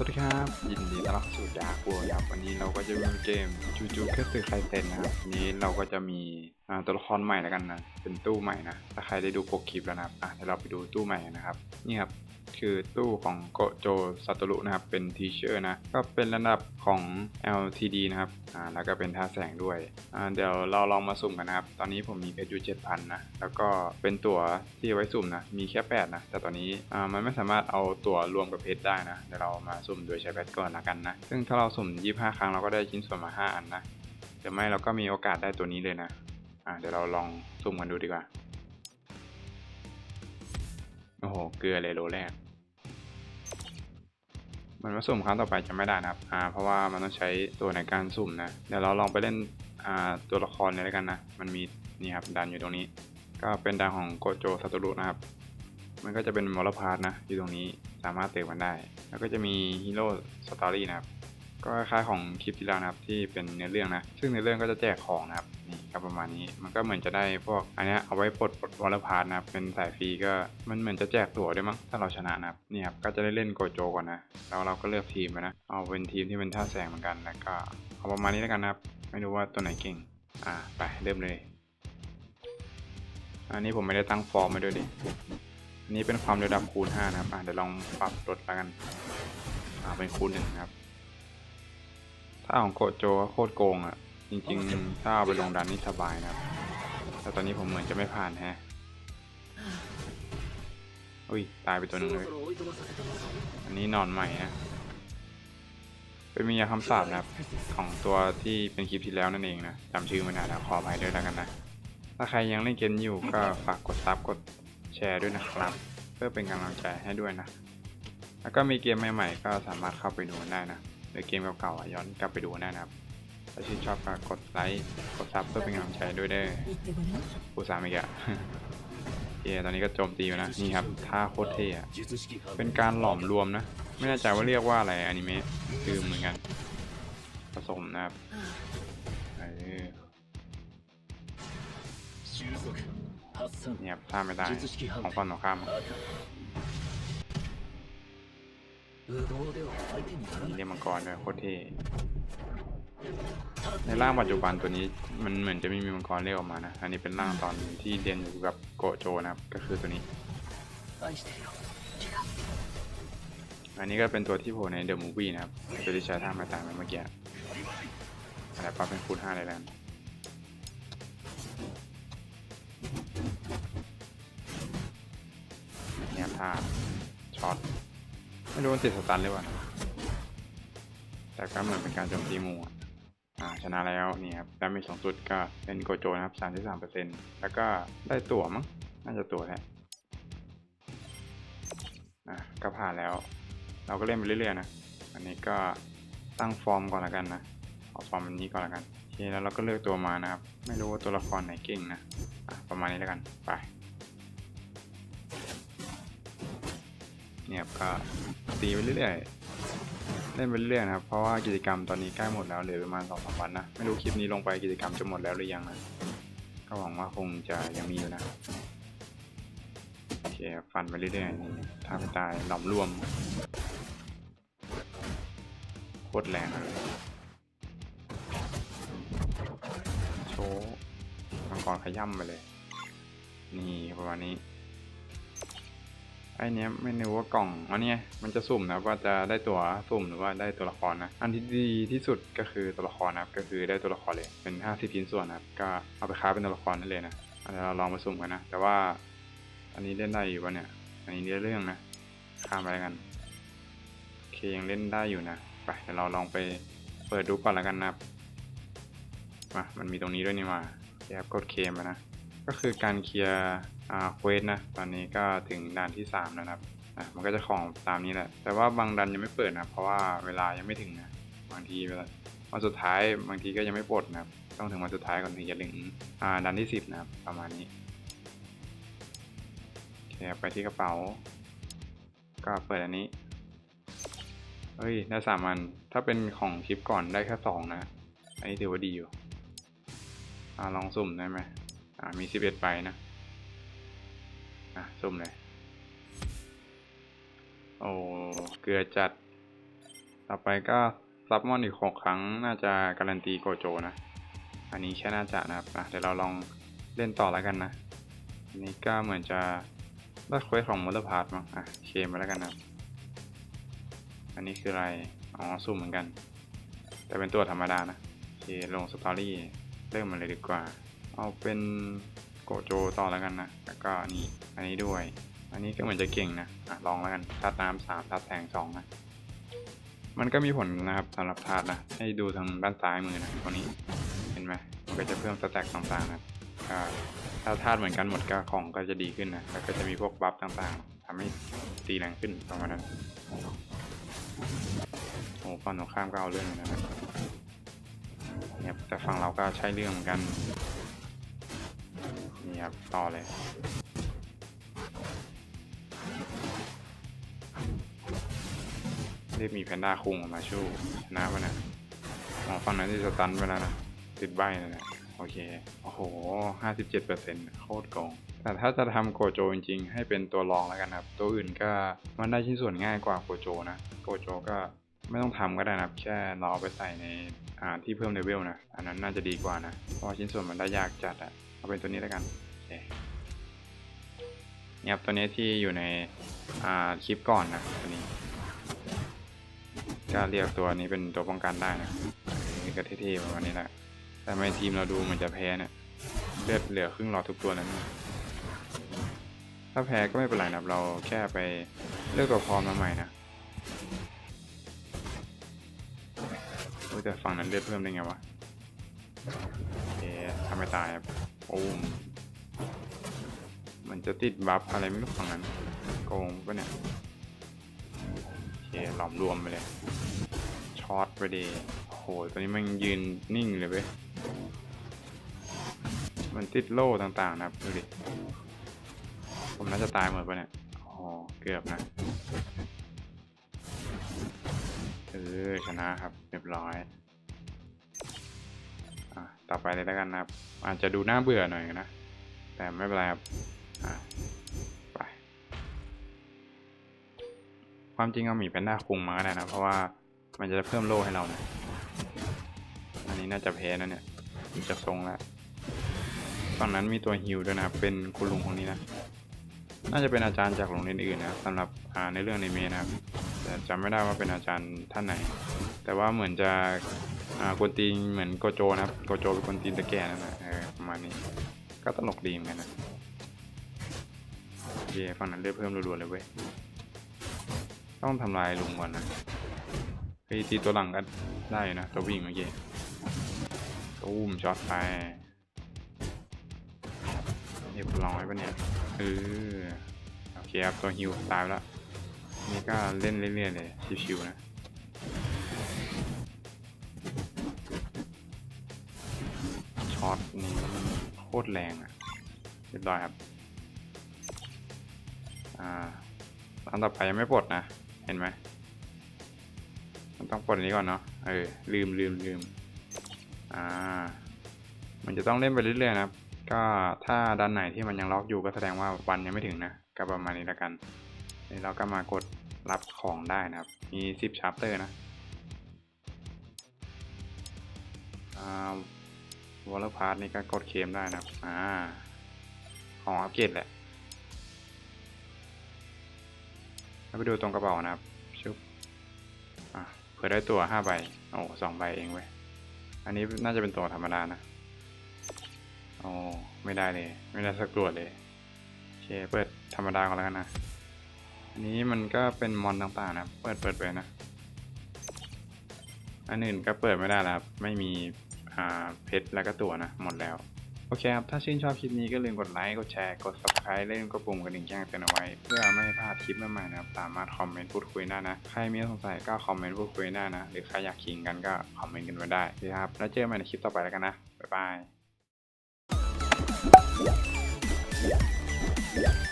สวัสดีครับ ยินดีต้อนรับสู่ดาร์กวัครับวันนี้เราก็จะมีเกมจูจูแค่สื่อใครเซนนะครับวันนี้เราก็จะมีตัวละครใหม่แล้วกันนะเป็นตู้ใหม่นะถ้าใครได้ดูปกคลิปแล้วนะครับอะเดี๋ยวเราไปดูตู้ใหม่นะครับนี่ครับ คือตู้ของโกโจซาโตรุนะครับ เป็นทีเชอร์นะ ก็เป็นระดับของ LTD นะครับ อ่า แล้วก็เป็นท่าแสงด้วย อ่า เดี๋ยวเราลองมาสุ่มกันนะครับ ตอนนี้ผมมีเพชรอยู่7,000 นะ แล้วก็เป็นตั๋วที่ไว้สุ่มนะ มีแค่ 8 นะ แต่ตอนนี้ อ่า มันไม่สามารถเอาตั๋วรวมกับเพชรได้นะ เดี๋ยวเรามาสุ่มโดยใช้แพทก่อนละกันนะ ซึ่งถ้าเราสุ่ม 25 ครั้งเราก็ได้ชิ้นส่วนมา 5 อันนะหรือไม่เราก็มีโอกาสได้ตัวนี้เลยนะ อ่า เดี๋ยวเราลองสุ่มกันดูดีกว่า โอ้โห เกลือเลยโลแรก มันมาสุ่มครั้งต่อไปจะไม่ได้นะครับอ่าเพราะว่ามันต้องใช้ตัวในการสุ่มนะ เดี๋ยวเราลองไปเล่นอ่าตัวละครเลยแล้วกันนะ มันมีนี่ครับดันอยู่ตรงนี้ ก็เป็นดันของโกโจซาโตรุนะครับ มันก็จะเป็นมอลพาร์ทนะ อยู่ตรงนี้ สามารถเตะมันได้ แล้วก็จะมีฮีโร่สตอรี่นะครับ ก็คล้ายของคลิปที่แล้วนะครับที่เป็นเนื้อเรื่องนะ ซึ่งในเรื่องก็จะแจกของนะครับ นี่ก็ประมาณนี้ มันก็เหมือนจะได้พวกอันนี้เอาไว้ปลดปลดวอลพาร์นะครับ เป็นสายฟรีก็มันเหมือนจะแจกตั๋วด้วยมั้งถ้าเราชนะนะครับนี่ครับก็จะได้เล่นโกโจก่อนนะแล้วเราก็เลือกทีมไปนะ เอาเป็นทีมที่เป็นท่าแสงเหมือนกันแล้วก็เอาประมาณนี้แล้วกันนะครับ ไม่รู้ว่าตัวไหนเก่ง อ่าไปเริ่มเลย อันนี้ผมไม่ได้ตั้งฟอร์มไว้ด้วยดิอันนี้เป็นความเร็วดับคูณ 5 นะครับอะเดี๋ยวลองปรับลดแล้วกันอ่าเป็นคูณหนึ่งครับ ถ้าของโกโจโคตรโกงอะ จริงๆ ถ้าเอาไปลงดันนี่สบายนะครับ แต่ตอนนี้ผมเหมือนจะไม่ผ่านแฮะ อุ้ย ตายไปตัวหนึงเลย อันนี้นอนใหม่นะ เป็นมียาคำสาปนะครับ ของตัวที่เป็นคลิปที่แล้วนั่นเองนะจำชื่อไม่ได้แล้วขออภัยด้วยแล้วกันนะ ถ้าใครยังเล่นเกมอยู่ก็ฝากกดซับกดแชร์ด้วยนะครับ เพื่อเป็นกำลังใจให้ด้วยนะ แล้วก็มีเกมใหม่ๆ ก็สามารถเข้าไปดูได้นะหรือเกมเก่าๆย้อนกลับไปดูได้นะครับ ถ้าชื่นชอบก็กดไลค์ กดซับเพื่อเป็นกำลังใจด้วยเด้ออุตสาห์ไม่กะเอตอนนี้ก็โจมตีมานะ นี่ครับท่าโคตรเท่เป็นการหลอมรวมนะ ไม่แน่ใจว่าเรียกว่าอะไรอนิเมะคือเหมือนกัน ผสมนะครับเนี่ยท่าไม่ได้ของฝั่งตรข้ามเรียมังกรด้วยโคตรเท่ ในร่างปัจจุบันตัวนี้มันเหมือนจะไม่มีมังกรเรียกออกมานะ อันนี้เป็นร่างตอนที่เรียนอยู่กับโกโจนะครับ ก็คือตัวนี้ อันนี้ก็เป็นตัวที่โผล่ในเดอะมูฟวี่นะครับ ตัวที่ใช้ท่ามาตางไปเมื่อกี้อะไรปั๊บเป็นคูณห้าเลยแล้วเนี่ยท่าช็อต ไม่รู้มันติดสตันหรือเปล่าแต่ก็เหมือนเป็นการโจมตีมู่ะ อ่าชนะแล้วนี่ครับดาเมจสองจุดก็เป็นโกโจนะครับสามที่สามเปอร์เซ็นต์แล้วก็ได้ตั๋วมั้งน่าจะตั๋วแหละอะก็ผ่านแล้ว เราก็เล่นไปเรื่อยๆนะอันนี้ก็ตั้งฟอร์มก่อนละกันนะเอาฟอร์มอันนี้ก่อนละกันโอเคแล้วเราก็เลือกตัวมานะครับ ไม่รู้ว่าตัวละครไหนเก่งนะอะประมาณนี้แล้วกันไปเนี่ยก็ตีไปเรื่อยๆ เล่นไปเรื่อยนะครับ เพราะว่ากิจกรรมตอนนี้ใกล้หมดแล้วเหลือประมาณสองสามวันนะ ไม่รู้คลิปนี้ลงไปกิจกรรมจะหมดแล้วหรือยังนะ ก็หวังว่าคงจะยังมีอยู่นะ โอเคฟันไปเรื่อยๆนี่ท่าไปตายหลอมรวม โคตรแรงเลยโชว์มังกรขย่ำไปเลย นี่ประมาณนี้ ไอเนี้ยไม่รู้ว่ากล่องอันเนี้ยมันจะสุ่มนะว่าจะได้ตัวสุ่มหรือว่าได้ตัวละครนะอันที่ดีที่สุดก็คือตัวละครนะครับก็คือได้ตัวละครเลยเป็น 50ชิ้นส่วนนะครับก็เอาไปค้าเป็นตัวละครได้เลยนะอันนี้เราลองมาสุ่มกันนะแต่ว่าอันนี้เล่นได้อยู่ปะเนี่ยอันนี้เรื่องนะข้ามไปแล้วกันโอเคยังเล่นได้อยู่นะไปเดี๋ยวเราลองไปเปิดดูก่อนแล้วกันนะครับมามันมีตรงนี้ด้วยนี่มาแอบกดเคมนะก็คือการเคลียร์ เควสนะ ตอนนี้ก็ถึงด่านที่ 3 แล้วนะครับอะมันก็จะของตามนี้แหละ แต่ว่าบางดันยังไม่เปิดนะ เพราะว่าเวลายังไม่ถึงนะ บางทีเวลาวันสุดท้ายบางทีก็ยังไม่ปลดนะครับ ต้องถึงวันสุดท้ายก่อนถึงจะถึงอ่าดันที่ 10 นะครับ ประมาณนี้โอเคไปที่กระเป๋า ก็เปิดอันนี้ เฮ้ย ได้สามอัน ถ้าเป็นของคลิปก่อนได้แค่สองนะ อันนี้ถือว่าดีอยู่ อ่าลองสุ่มได้ไหมอ่ามีสิบเอ็ดใบนะ อะสุ่มเลย โอ้เกลือจัด ต่อไปก็ซับมอนอีกหกครั้งน่าจะการันตีโกโจนะ อันนี้แค่น่าจะนะครับอะเดี๋ยวเราลองเล่นต่อแล้วกันนะอันนี้ก็เหมือนจะได้เควสของมอเตอร์พาร์ทมั้งอะเคมไปแล้วกันนะอันนี้คืออะไร อ๋อสุ่มเหมือนกัน แต่เป็นตัวธรรมดานะโอเคลงสตอรี่เริ่มมันเลยดีกว่า เอาเป็นโกโจต่อแล้วกันนะ แล้วก็นี่ อันนี้ด้วย อันนี้ก็เหมือนจะเก่งนะอะลองแล้วกันธาตุน้ำสามธาตุแสงสองนะ มันก็มีผลนะครับสำหรับธาตุนะ ให้ดูทางด้านซ้ายมือนะตรงนี้ เห็นไหมมันก็จะเพิ่มสแต็กต่างๆนะถ้าธาตุเหมือนกันหมดก็ของก็จะดีขึ้นนะ แล้วก็จะมีพวกบัฟต่างๆทำให้ตีแรงขึ้นประมาณนั้น โอ้ฝั่งตรงข้ามก็เอาเรื่องนะครับเนี่ยแต่ฝั่งเราก็ใช้เรื่องเหมือนกัน นี่ครับต่อเลย เรียกมีแพนด้าคุงออกมาชู้ชนะปะนะอ๋อฝั่งนั้นที่สตันไปแล้วนะติดใบเลยนะโอเค โอ้โหห้าสิบเจ็ดเปอร์เซ็นต์โคตรโกง แต่ถ้าจะทำโกโจจริงๆ ให้เป็นตัวรองแล้วกันครับ ตัวอื่นก็มันได้ชิ้นส่วนง่ายกว่าโกโจนะ โกโจก็ไม่ต้องทำก็ได้นะครับ แค่เราเอาไปใส่ในอ่าที่เพิ่มเลเวลนะ อันนั้นน่าจะดีกว่านะ เพราะชิ้นส่วนมันได้ยากจัดอะเอาเป็นตัวนี้แล้วกันโอเคเนี่ยครับตัวนี้ที่อยู่ในอ่าคลิปก่อนนะตัวนี้ ก็เรียกตัวนี้เป็นตัวป้องกันได้นะนี่ก็เท่ๆประมาณนี้แหละแต่ไม่ทีมเราดูเหมือนจะแพ้เนี่ยเลือดเหลือครึ่งหลอดทุกตัวแล้วนี่ถ้าแพ้ก็ไม่เป็นไรนะเราแค่ไปเลือกตัวพร้อมมาใหม่นะโอ้แต่ฝั่งนั้นเลือดเพิ่มได้ไงวะโอเคทำไม่ตายครับโอ้มมันจะติดบัฟอะไรไม่รู้ฝั่งนั้นโกงปะเนี่ย เคหลอมรวมไปเลยช็อตไปดีโหตอนนี้มันยืนนิ่งเลยเว้ยมันติดโล่ต่างๆนะครับดูดิผมน่าจะตายหมดปะเนี่ยอ๋อเกือบนะเออชนะครับเรียบร้อยอะต่อไปเลยแล้วกันนะครับ อาจจะดูน่าเบื่อหน่อยนะ แต่ไม่เป็นไรครับอะ ความจริงเอาหมีแพนด้าคุงมาก็ได้นะ เพราะว่ามันจะเพิ่มโล่ให้เรานะอันนี้น่าจะแพ้นะเนี่ยดูจากทรงแล้วฝั่งนั้นมีตัวฮิวด้วยนะครับเป็นคุณลุงคนนี้นะ น่าจะเป็นอาจารย์จากโรงเรียนอื่นนะสำหรับในเรื่องในเมนะครับแต่จำไม่ได้ว่าเป็นอาจารย์ท่านไหน แต่ว่าเหมือนจะอากวนตีนเหมือนโกโจนะครับโกโจเป็นคนตีนตะแก่นั่นแหละประมาณนี้ก็ตลกดีเหมือนกันนะโอเคฝั่งนั้นเลือดเพิ่มรัวๆเลยเว้ย ต้องทำลายลุงก่อนนะเฮ้ยตีตัวหลังก็ได้นะตัววิ่งเมื่อกี้ตูมช็อตไปเรียบร้อยปะเนี่ยเออโอเคครับตัวฮิวตายแล้วนี่ก็เล่นเรื่อยๆเลยชิวๆนะช็อตนี้โคตรแรงอะเรียบร้อยครับ อ่าอันต่อไปยังไม่ปลดนะ เห็นไหมมันต้องปลดอันนี้ก่อนเนาะเออลืมลืมลืมอ่า มันจะต้องเล่นไปเรื่อยๆนะครับ ก็ถ้าด้านไหนที่มันยังล็อกอยู่ก็แสดงว่าวันยังไม่ถึงนะก็ประมาณนี้แล้วกันนี่เราก็มากดรับของได้นะครับ มีสิบชาร์ปเตอร์นะอ่าวอลเลอร์พาร์ทนี่ก็กดเคมได้นะครับ อ่า ของอัปเกรดแหละ แล้วไปดูตรงกระเป๋านะครับ ชุบ อะเผื่อได้ตัวห้าใบ โอ้สองใบเองเว้ย อันนี้น่าจะเป็นตัวธรรมดานะ โอ้ไม่ได้เลย ไม่ได้สักตัวเลยโอเคเปิดธรรมดาก่อนแล้วกันนะ อันนี้มันก็เป็นมอนต่างๆนะ เปิดเปิดไปนะ อันอื่นก็เปิดไม่ได้แล้วครับ ไม่มี อ่า เพชรแล้วก็ตัวนะ หมดแล้ว โอเคครับ ถ้าชื่นชอบคลิปนี้ก็ลืมกดไลค์ กดแชร์ กด subscribe และลืมกดปุ่มกระดิ่งแจ้งเตือนเอาไว้ เพื่อไม่ให้พลาดคลิปใหม่ๆนะครับ สามารถคอมเมนต์พูดคุยได้นะ ใครมีสงสัยก็คอมเมนต์พูดคุยได้นะ หรือใครอยากขิงกันก็คอมเมนต์กันมาได้นะคครับ แล้วเจอกันใหม่ในคลิปต่อไปแล้วกันนะ บ๊ายบาย